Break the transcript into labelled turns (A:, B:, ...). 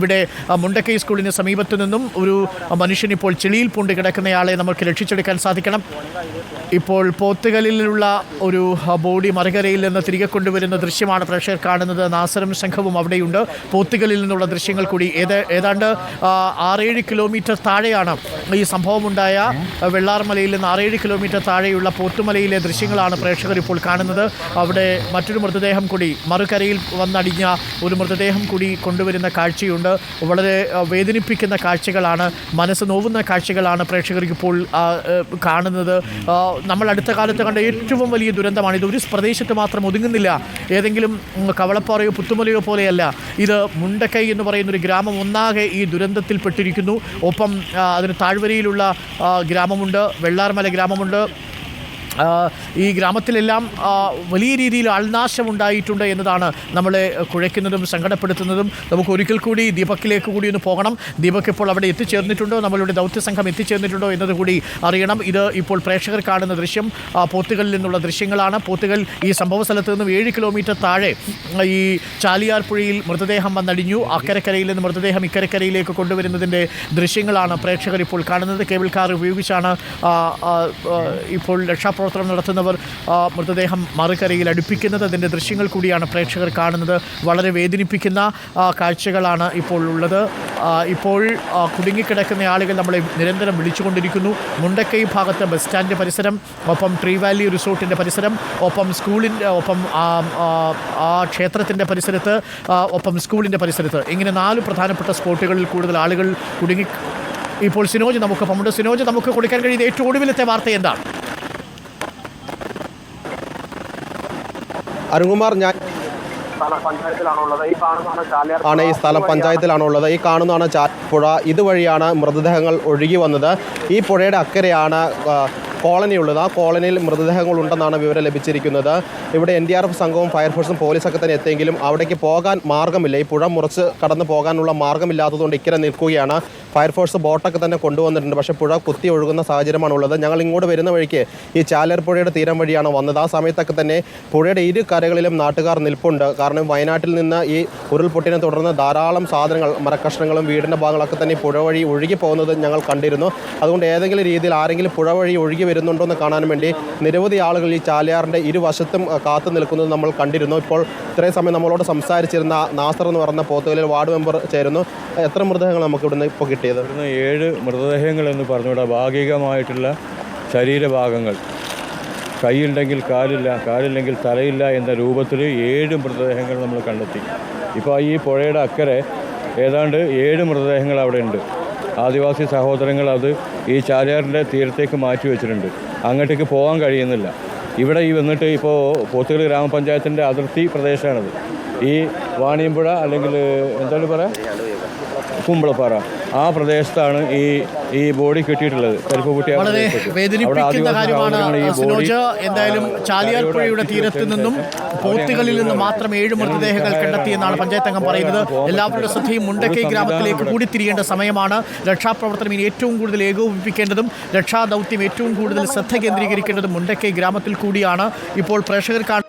A: ഇവിടെ മുണ്ടക്കൈ സ്കൂളിന് സമീപത്തു നിന്നും ഒരു മനുഷ്യൻ ഇപ്പോൾ ചെളിയിൽ പൂണ്ട് കിടക്കുന്നയാളെ നമുക്ക് രക്ഷിച്ചെടുക്കാൻ സാധിക്കണം. ഇപ്പോൾ പോത്തുകലിലുള്ള ഒരു ബോഡി മറുകരയിൽ നിന്ന് തിരികെ കൊണ്ടുവരുന്ന ദൃശ്യമാണ് പ്രേക്ഷകർ കാണുന്നത്. നാസരം സംഘവും അവിടെയുണ്ട്. പോത്തുകലിൽ നിന്നുള്ള ദൃശ്യങ്ങൾ കൂടി ഏത് ഏതാണ്ട് ആറേഴ് കിലോമീറ്റർ താഴെയാണ് ഈ സംഭവമുണ്ടായ വെള്ളാർമലയിൽ നിന്ന് ആറേഴ് കിലോമീറ്റർ താഴെയുള്ള പോത്തുമലയിലെ ദൃശ്യങ്ങളാണ് പ്രേക്ഷകർ ഇപ്പോൾ കാണുന്നത്. അവിടെ മറ്റൊരു മൃതദേഹം കൂടി മറുകരയിൽ വന്നടിഞ്ഞ ഒരു മൃതദേഹം കൂടി കൊണ്ടുവരുന്ന കാഴ്ചയുണ്ട്. വളരെ വേദനിപ്പിക്കുന്ന കാഴ്ചകളാണ് മനസ്സ് നോവുന്ന കാഴ്ചകളാണ് പ്രേക്ഷകർക്ക് ഇപ്പോൾ കാണുന്നത്. നമ്മൾ അടുത്ത കാലത്ത് കണ്ട ഏറ്റവും വലിയ ദുരന്തമാണ് ഇത്. ഒരു പ്രദേശത്ത് മാത്രം ഒതുങ്ങുന്നില്ല. ഏതെങ്കിലും കവളപ്പാറയോ പുത്തുമലയോ പോലെയല്ല. ഇത് മുണ്ടക്കൈ എന്ന് പറയുന്ന ഒരു ഗ്രാമം ഒന്നാകെ ഈ ദുരന്തത്തിൽപ്പെട്ടിരിക്കുന്നു. ഒപ്പം അതിന് താഴ്വരയിലുള്ള ഗ്രാമമുണ്ട്. വെള്ളാർമല ഗ്രാമമുണ്ട്. ഈ ഗ്രാമത്തിലെല്ലാം വലിയ രീതിയിൽ ആൾനാശം ഉണ്ടായിട്ടുണ്ട് എന്നതാണ് നമ്മളെ കുഴയ്ക്കുന്നതും സങ്കടപ്പെടുത്തുന്നതും. നമുക്ക് ഒരിക്കൽ കൂടി ദീപക്കിലേക്ക് കൂടി ഒന്ന് പോകണം. ദീപക് ഇപ്പോൾ അവിടെ എത്തിച്ചേർന്നിട്ടുണ്ടോ? നമ്മളുടെ ദൗത്യ സംഘം എത്തിച്ചേർന്നിട്ടുണ്ടോ എന്നത് കൂടി അറിയണം. ഇത് ഇപ്പോൾ പ്രേക്ഷകർ കാണുന്ന ദൃശ്യം. പോത്തുകളിൽ നിന്നുള്ള ദൃശ്യങ്ങളാണ്. പോത്തുകൾ ഈ സംഭവ സ്ഥലത്ത് നിന്നും ഏഴ് കിലോമീറ്റർ താഴെ ഈ ചാലിയാർ പുഴയിൽ മൃതദേഹം വന്നടിഞ്ഞു. അക്കരക്കരയിൽ നിന്ന് മൃതദേഹം ഇക്കരക്കരയിലേക്ക് കൊണ്ടുവരുന്നതിന്റെ ദൃശ്യങ്ങളാണ് പ്രേക്ഷകർ ഇപ്പോൾ കാണുന്നത്. കേബിൾ കാർ ഉപയോഗിച്ചാണ് ഇപ്പോൾ രക്ഷാപ്രവർത്തനം നടത്തുന്നവർ മൃതദേഹം മറുകരയിൽ അടുപ്പിക്കുന്നത് അതിന്റെ ദൃശ്യങ്ങൾ കൂടിയാണ് പ്രേക്ഷകർ കാണുന്നത്. വളരെ വേദനിപ്പിക്കുന്ന കാഴ്ചകളാണ് ഇപ്പോൾ ഉള്ളത്. ഇപ്പോൾ കുടുങ്ങിക്കിടക്കുന്ന ആളുകൾ നമ്മളെ നിരന്തരം വിളിച്ചുകൊണ്ടിരിക്കുന്നു. മുണ്ടക്കൈ ഭാഗത്തെ ബസ് സ്റ്റാൻഡ് പരിസരം ഒപ്പം ട്രീ വാലി റിസോർട്ടിന്റെ പരിസരം ഒപ്പം സ്കൂളിന്റെ ഒപ്പം ആ, ക്ഷേത്രത്തിന്റെ പരിസരത്ത് ഒപ്പം സ്കൂളിന്റെ പരിസരത്ത്. ഇങ്ങനെ നാല് പ്രധാനപ്പെട്ട സ്പോട്ടുകളിൽ കൂടുതൽ ആളുകൾ കുടുങ്ങി ഇപ്പോൾ സിനോജ് നമുക്ക് നമുക്കൊപ്പമുണ്ട് സിനോജ് നമുക്ക് കൊടുക്കാൻ കഴിയുന്ന ഏറ്റവും ഒടുവിലത്തെ വാർത്ത എന്താണ്?
B: അരുൺകുമാർ ഞാൻ ആണ് ഈ സ്ഥലം പഞ്ചായത്തിലാണുള്ളത്. ഈ കാണുന്നതാണ് ചാപ്പുഴ ഇതുവഴിയാണ് മൃതദേഹങ്ങൾ ഒഴുകി വന്നത്. ഈ പുഴയുടെ അക്കരെയാണ് ആ, കോളനി ഉള്ളത് ആ കോളനിയിൽ മൃതദേഹങ്ങൾ ഉണ്ടെന്നാണ് വിവരം ലഭിച്ചിരിക്കുന്നത്. ഇവിടെ എൻ ഡി ആർ എഫ് സംഘവും ഫയർഫോഴ്സും പോലീസൊക്കെ തന്നെ എത്തിയെങ്കിലും അവിടേക്ക് പോകാൻ മാർഗമില്ല. ഈ പുഴ മുറിച്ച് കടന്നു പോകാനുള്ള മാർഗമില്ലാത്തതുകൊണ്ട് ഇക്കരെ നിൽക്കുകയാണ്. ഫയർഫോഴ്സ് ബോട്ടൊക്കെ തന്നെ കൊണ്ടുവന്നിട്ടുണ്ട്. പക്ഷേ പുഴ കുത്തി ഒഴുകുന്ന സാഹചര്യമാണ് ഉള്ളത് ഞങ്ങൾ ഇങ്ങോട്ട് വരുന്ന വഴിക്ക് ഈ ചാലർ തീരം വഴിയാണ് വന്നത്. ആ സമയത്തൊക്കെ തന്നെ പുഴയുടെ ഇരു കരകളിലും നാട്ടുകാർ നിൽപ്പുണ്ട്. കാരണം വയനാട്ടിൽ നിന്ന് ഈ ഉരുൾപൊട്ടിനെ തുടർന്ന് ധാരാളം സാധനങ്ങൾ മരക്കഷ്ണങ്ങളും വീടിന്റെ ഭാഗങ്ങളൊക്കെ തന്നെ പുഴ വഴി ഒഴുകി പോകുന്നത് ഞങ്ങൾ കണ്ടിരുന്നു. അതുകൊണ്ട് ഏതെങ്കിലും രീതിയിൽ ആരെങ്കിലും പുഴ വഴി ഒഴുകി വരുന്നുണ്ടോ എന്ന് കാണാൻ വേണ്ടി നിരവധി ആളുകൾ ഈ ചാലിയാറിന്റെ ഇരുവശത്തും കാത്തു നിൽക്കുന്നത് നമ്മൾ കണ്ടിരുന്നു. ഇപ്പോൾ ഇത്രയും സമയം നമ്മളോട് സംസാരിച്ചിരുന്ന നാസർ എന്ന് പറഞ്ഞ പോത്തുകലിൽ വാർഡ് മെമ്പർ ചേരുന്നു. എത്ര മൃതദേഹങ്ങൾ നമുക്ക് ഇവിടുന്ന് ഇപ്പോൾ കിട്ടിയത്?
C: ഇവിടുന്ന് ഏഴ് മൃതദേഹങ്ങൾ എന്ന് പറഞ്ഞുകൂടെ. ഭാഗികമായിട്ടുള്ള ശരീരഭാഗങ്ങൾ. കൈയുണ്ടെങ്കിൽ കാലില്ല കാലില്ലെങ്കിൽ തലയില്ല എന്ന രൂപത്തിൽ ഏഴ് മൃതദേഹങ്ങൾ നമ്മൾ കണ്ടെത്തി. ഇപ്പോൾ ഈ പുഴയുടെ അക്കരെ ഏതാണ്ട് ഏഴ് മൃതദേഹങ്ങൾ അവിടെ ഉണ്ട്. ആദിവാസി സഹോദരങ്ങൾ അത് ഈ ചാലിയാറിന്റെ തീരത്തേക്ക് മാറ്റി വെച്ചിട്ടുണ്ട്. അങ്ങോട്ടേക്ക് പോകാൻ കഴിയുന്നില്ല. ഇവിടെ ഈ വന്നിട്ട് ഇപ്പോൾ പോത്തുകളി ഗ്രാമപഞ്ചായത്തിന്റെ അതിർത്തി പ്രദേശമാണത്. ഈ വാണിയമ്പുഴ അല്ലെങ്കിൽ എന്താണ് പറയുക? കുമ്പളപ്പാറ. ആ പ്രദേശത്താണ് ഈ ഈ ബോഡി കിട്ടിയിട്ടുള്ളത്. കരിപ്പുകുട്ടി
A: വളരെ വേദനിപ്പിക്കുന്ന കാര്യമാണ് സിനോജ്. എന്തായാലും ചാലിയാർ
C: അവരോട്
A: പുഴയുടെ തീരത്ത് നിന്നും പോത്തുകളിൽ നിന്ന് മാത്രം ഏഴ് മൃതദേഹങ്ങൾ കണ്ടെത്തിയെന്നാണ് പഞ്ചായത്ത് അംഗം പറയുന്നത്. എല്ലാവരുടെ ശ്രദ്ധയും മുണ്ടക്കൈ ഗ്രാമത്തിലേക്ക് കൂടി തിരിയേണ്ട സമയമാണ്. രക്ഷാപ്രവർത്തനം ഇനി ഏറ്റവും കൂടുതൽ ഏകോപിപ്പിക്കേണ്ടതും രക്ഷാദൗത്യം ഏറ്റവും കൂടുതൽ ശ്രദ്ധ കേന്ദ്രീകരിക്കേണ്ടതും മുണ്ടക്കൈ ഗ്രാമത്തിൽ കൂടിയാണ്. ഇപ്പോൾ പ്രേക്ഷകർ കാണും